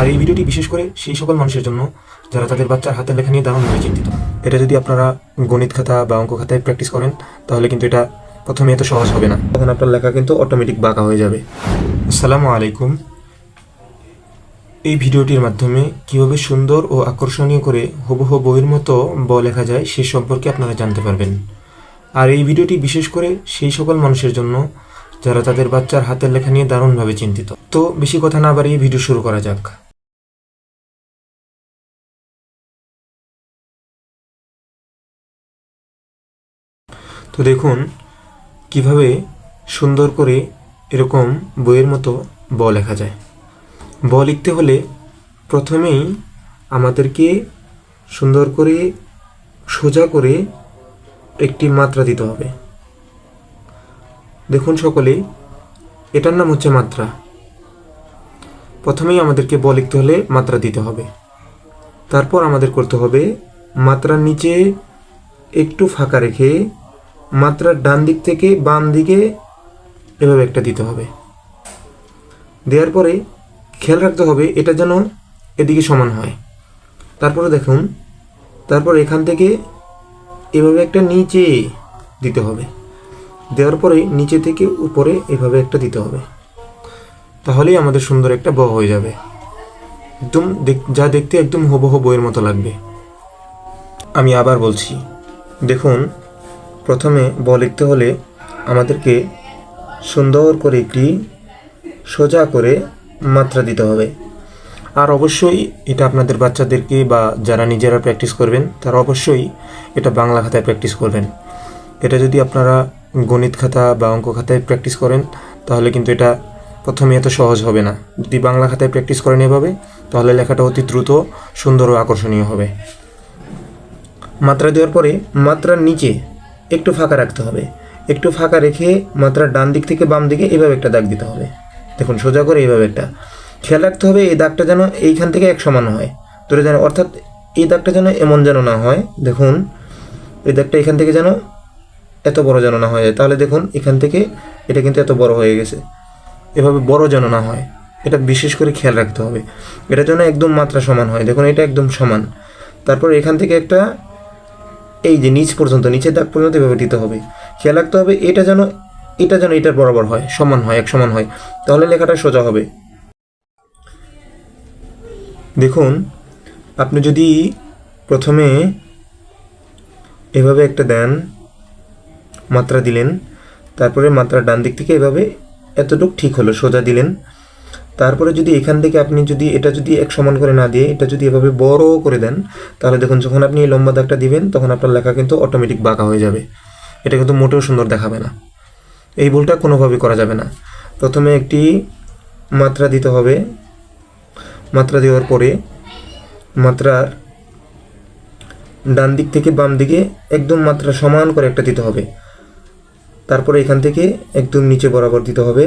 আর এই ভিডিওটি বিশেষ করে সেই সকল মানুষের জন্য যারা তাদের বাচ্চার হাতের লেখা নিয়ে দারুণভাবে চিন্তিত। এটা যদি আপনারা গণিত খাতা বা অঙ্ক খাতায় প্র্যাকটিস করেন, তাহলে কিন্তু এটা প্রথমে এত সহজ হবে না। তখন আপনার লেখা কিন্তু অটোমেটিক বাঁকা হয়ে যাবে। আসসালামু আলাইকুম। এই ভিডিওটির মাধ্যমে কীভাবে সুন্দর ও আকর্ষণীয় করে হুবহু বইয়ের মতো ব লেখা যায় সে সম্পর্কে আপনারা জানতে পারবেন। আর এই ভিডিওটি বিশেষ করে সেই সকল মানুষের জন্য যারা তাদের বাচ্চার হাতের লেখা নিয়ে দারুণভাবে চিন্তিত। তো বেশি কথা না বাড়িয়ে ভিডিও শুরু করা যাক। তো দেখুন কীভাবে সুন্দর করে এরকম বইয়ের মতো ব লেখা যায়। ব লিখতে হলে প্রথমেই আমাদেরকে সুন্দর করে সোজা করে একটি মাত্রা দিতে হবে। দেখুন সকলে, এটার নাম হচ্ছে মাত্রা। প্রথমেই আমাদেরকে ব লিখতে হলে মাত্রা দিতে হবে। তারপর আমাদের করতে হবে মাত্রার নিচে একটু ফাঁকা রেখে মাত্রার ডান দিক থেকে বাম দিকে এভাবে একটা দিতে হবে। দেওয়ার পরে খেয়াল রাখতে হবে এটা যেন এদিকে সমান হয়। তারপরে দেখুন, তারপর এখান থেকে এভাবে একটা নিচে দিতে হবে। দেওয়ার পরে নিচে থেকে উপরে এভাবে একটা দিতে হবে। তাহলেই আমাদের সুন্দর একটা ব হয়ে যাবে। একদম যা দেখতে একদম হুবহু বইয়ের মতো লাগবে। আমি আবার বলছি, দেখুন প্রথমে ব লিখতে হলে আমাদেরকে সুন্দর করে একটি সোজা করে মাত্রা দিতে হবে। আর অবশ্যই এটা আপনাদের বাচ্চাদেরকে বা যারা নিজেরা প্র্যাকটিস করবেন, তারা অবশ্যই এটা বাংলা খাতায় প্র্যাকটিস করবেন। এটা যদি আপনারা গণিত খাতা বা অঙ্ক খাতায় প্র্যাকটিস করেন, তাহলে কিন্তু এটা প্রথমে এত সহজ হবে না। যদি বাংলা খাতায় প্র্যাকটিস করেন এভাবে, তাহলে লেখাটা অতি দ্রুত, সুন্দর ও আকর্ষণীয় হবে। মাত্রা দেওয়ার পরে মাত্রার নিচে একটু ফাঁকা রাখতে হবে। একটু ফাঁকা রেখে মাত্রার ডান দিক থেকে বাম দিকে এভাবে একটা দাগ দিতে হবে। দেখুন, সোজা করে এইভাবে একটা। খেয়াল রাখতে হবে এই দাগটা যেন এইখান থেকে এক সমান হয়। ধরে যেন, অর্থাৎ এই দাগটা যেন এমন যেন না হয়। দেখুন, এই দাগটা এখান থেকে যেন এত বড় যেন না হয়ে যায়। তাহলে দেখুন, এখান থেকে এটা কিন্তু এত বড় হয়ে গেছে। এভাবে বড় যেন না হয়। এটা বিশেষ করে খেয়াল রাখতে হবে। এটা যেন একদম মাত্রা সমান হয়। দেখুন, এটা একদম সমান। তারপর এখান থেকে একটা এই যে নিচ পর্যন্ত, নিচের দাগ পর্যন্ত এভাবে দিতে হবে। খেয়াল রাখতে হবে, এটা যেন এটা যেন এটার বরাবর হয়, সমান হয়, এক সমান হয়। তাহলে লেখাটা সোজা হবে। দেখুন, আপনি যদি প্রথমে এভাবে একটা দেন, মাত্রা দিলেন, তারপরে মাত্রা ডান দিক থেকে এভাবে এতটুক ঠিক হলো, সোজা দিলেন। তারপরে যদি এখান থেকে আপনি যদি এটা যদি এক সমান করে না দিয়ে এটা যদি এভাবে বড় করে দেন, তাহলে দেখুন যখন আপনি এই লম্বা দাগটা দিবেন, তখন আপনার লেখা কিন্তু অটোমেটিক বাঁকা হয়ে যাবে। এটা কিন্তু মোটেও সুন্দর দেখাবে না। এই ভুলটা কোনোভাবে করা যাবে না। প্রথমে একটি মাত্রা দিতে হবে। মাত্রা দেওয়ার পরে মাত্রার ডান দিক থেকে বাম দিকে একদম মাত্রা সমান করে একটা দিতে হবে। তারপরে এখান থেকে একদম নিচে বরাবর দিতে হবে।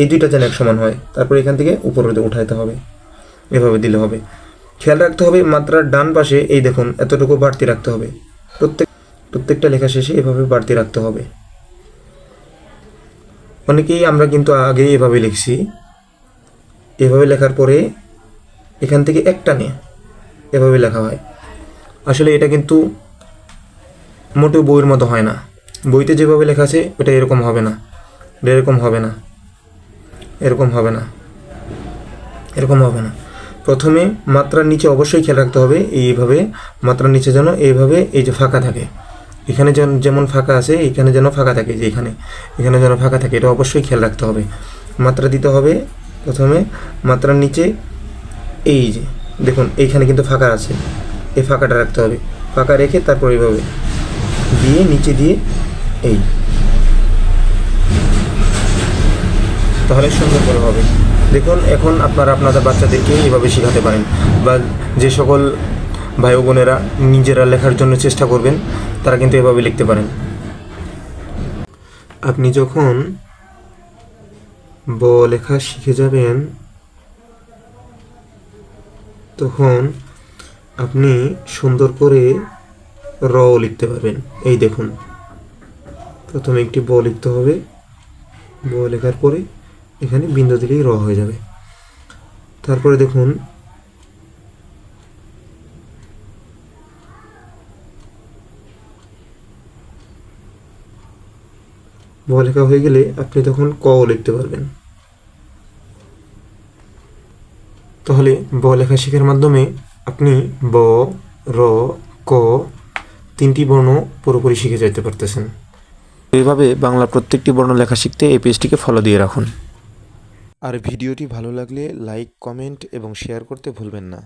এই দুইটা যেন এক সমান হয়, তারপরে এখান থেকে উপরে উঠাইতে হবে, এভাবে দিলে হবে। খেয়াল রাখতে হবে, মাত্রার ডান পাশে, এই দেখুন, এতটুকু বাড়তি রাখতে হবে। প্রত্যেক, প্রত্যেকটা লেখা শেষে এভাবে বাড়তি রাখতে হবে। অনেকেই আমরা কিন্তু আগে এভাবে লিখছি। এভাবে লেখার পরে এখান থেকে একটা নে এভাবে লেখা হয়। আসলে এটা কিন্তু মোটেও বইয়ের মতো হয় না। বইতে যেভাবে লেখা আছে, ওটা এরকম হবে না, এরকম হবে না। এরকম হবে না। এরকম হবে না। প্রথমে মাত্রার নিচে অবশ্যই খেয়াল রাখতে হবে, এইভাবে মাত্রার নিচে যেন এইভাবে এই যে ফাঁকা থাকে। এখানে যেমন ফাঁকা আছে, এখানে যেন ফাঁকা থাকে, যে এখানে এখানে যেন ফাঁকা থাকে, এটা অবশ্যই খেয়াল রাখতে হবে। মাত্রা দিতে হবে প্রথমে, মাত্রার নিচে এই যে, দেখুন, এইখানে কিন্তু ফাঁকা আছে। এই ফাঁকাটা রাখতে হবে। ফাঁকা রেখে তারপর এইভাবে দিয়ে নিচে দিয়ে এই। তাহলে সুন্দর করে হবে। দেখুন, এখন আপনারা আপনাদের বাচ্চাদেরকে এভাবে শেখাতে পারেন বা যে সকল ভাই বোনেরা নিজেরা লেখার জন্য চেষ্টা করবেন, তারা কিন্তু এভাবে লিখতে পারেন। আপনি যখন ব লেখা শিখে যাবেন, তখন আপনি সুন্দর করে র লিখতে পারবেন। এই দেখুন, প্রথমে একটি ব লিখতে হবে। ব লেখার পরে এখানে বিন্দু দিলেই র হয়ে যাবে। তারপরে দেখুন, ব লেখা হয়ে গেলে আপনি তখন ক লিখতে পারবেন। তাহলে ব লেখা শেখার মাধ্যমে আপনি ব, র, ক তিনটি বর্ণ পুরোপুরি শিখে যেতে পারতেছেন। এইভাবে বাংলা প্রত্যেকটি বর্ণ লেখা শিখতে এই পেজটিকে ফলো দিয়ে রাখুন। আর ভিডিওটি ভালো লাগলে লাইক কমেন্ট এবং শেয়ার করতে ভুলবেন না।